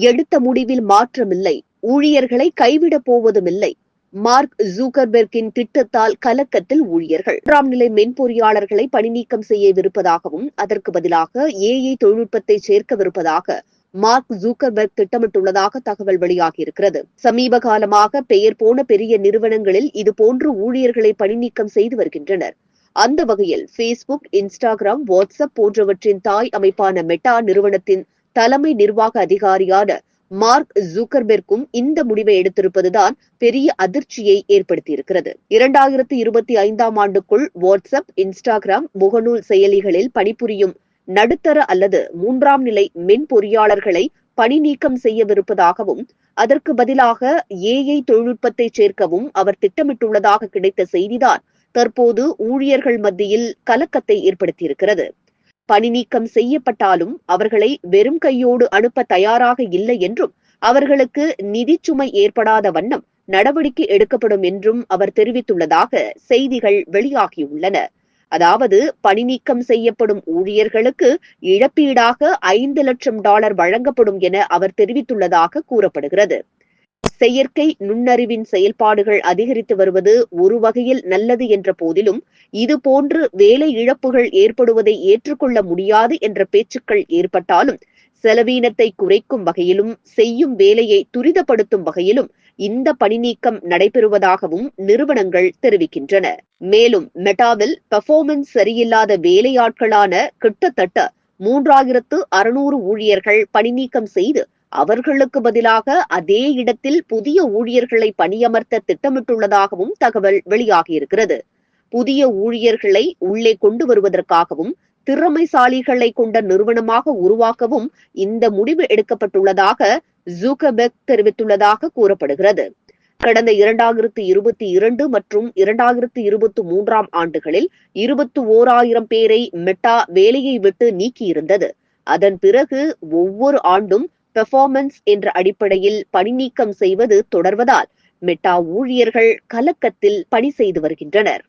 எடுத்த முடிவில் மாற்றமில்லை. ஊழியர்களை கைவிடப் போவதுமில்லை. மார்க் ஜூக்கர்பெர்கின் திட்டத்தால் கலக்கத்தில் ஊழியர்கள். மூன்றாம் நிலை மென்பொறியாளர்களை பணிநீக்கம் செய்யவிருப்பதாகவும் அதற்கு பதிலாக ஏஐ தொழில்நுட்பத்தை சேர்க்கவிருப்பதாக மார்க் ஜூக்கர்பெர்க் திட்டமிட்டுள்ளதாக தகவல் வெளியாகியிருக்கிறது. சமீப காலமாக பெயர் போன பெரிய நிறுவனங்களில் இதுபோன்று ஊழியர்களை பணிநீக்கம் செய்து வருகின்றனர். அந்த வகையில் ஃபேஸ்புக் இன்ஸ்டாகிராம் வாட்ஸ்அப் போன்றவற்றின் தாய் அமைப்பான மெட்டா நிறுவனத்தின் தலைமை நிர்வாக அதிகாரியான மார்க் ஜூக்கர்பெர்க்கும் இந்த முடிவை எடுத்திருப்பதுதான் பெரிய அதிர்ச்சியை ஏற்படுத்தியிருக்கிறது. இரண்டாயிரத்தி இருபத்தி ஐந்தாம் ஆண்டுக்குள் வாட்ஸ்அப் இன்ஸ்டாகிராம் முகநூல் செயலிகளில் பணிபுரியும் நடுத்தர அல்லது மூன்றாம் நிலை மின் பொறியாளர்களை பணி நீக்கம் செய்யவிருப்பதாகவும் அதற்கு பதிலாக ஏஐ தொழில்நுட்பத்தை சேர்க்கவும் அவர் திட்டமிட்டுள்ளதாக கிடைத்த செய்திதான் தற்போது ஊழியர்கள் மத்தியில் கலக்கத்தை ஏற்படுத்தியிருக்கிறது. பணி நீக்கம் செய்யப்பட்டாலும் அவர்களை வெறும் கையோடு அனுப்ப தயாராக இல்லை என்றும் அவர்களுக்கு நிதி சுமை ஏற்படாத வண்ணம் நடவடிக்கை எடுக்கப்படும் என்றும் அவர் தெரிவித்துள்ளதாக செய்திகள் வெளியாகியுள்ளன. அதாவது பணி நீக்கம் செய்யப்படும் ஊழியர்களுக்கு இழப்பீடாக ஐந்து லட்சம் டாலர் வழங்கப்படும் என அவர் தெரிவித்துள்ளதாக கூறப்படுகிறது. செயற்கை நுண்ணறிவின் செயல்பாடுகள் அதிகரித்து வருவது ஒரு வகையில் நல்லது என்ற போதிலும் இதுபோன்று வேலை இழப்புகள் ஏற்படுவதை ஏற்றுக்கொள்ள முடியாது என்ற பேச்சுக்கள் ஏற்பட்டாலும் செலவீனத்தை குறைக்கும் வகையிலும் செய்யும் வேலையை துரிதப்படுத்தும் வகையிலும் இந்த பணி நீக்கம் நடைபெறுவதாகவும் நிறுவனங்கள் தெரிவிக்கின்றன. மேலும் மெட்டாவில் பெர்ஃபார்மன்ஸ் சரியில்லாத வேலையாட்களான கிட்டத்தட்ட மூன்றாயிரத்து அறுநூறு ஊழியர்கள் பணிநீக்கம் செய்து அவர்களுக்கு பதிலாக அதே இடத்தில் புதிய ஊழியர்களை பணியமர்த்த திட்டமிட்டுள்ளதாகவும் தகவல் வெளியாகியிருக்கிறது. புதிய ஊழியர்களை உள்ளே கொண்டு வருவதற்காகவும் திறமைசாலிகளை கொண்ட நிறுவனமாக உருவாக்கவும் இந்த முடிவு எடுக்கப்பட்டுள்ளதாக ஜூகபெக் தெரிவித்துள்ளதாக கூறப்படுகிறது. கடந்த இரண்டாயிரத்து இருபத்தி இரண்டு மற்றும் இரண்டாயிரத்து இருபத்தி மூன்றாம் ஆண்டுகளில் இருபத்தி ஓராயிரம் பேரை மெட்டா வேலையை விட்டு நீக்கியிருந்தது. அதன் பிறகு ஒவ்வொரு ஆண்டும் பெர்ஃபார்மன்ஸ் என்ற அடிப்படையில் பணிநீக்கம் செய்வது தொடர்வதால் மெட்டா ஊழியர்கள் கலக்கத்தில் பணி செய்து வருகின்றனர்.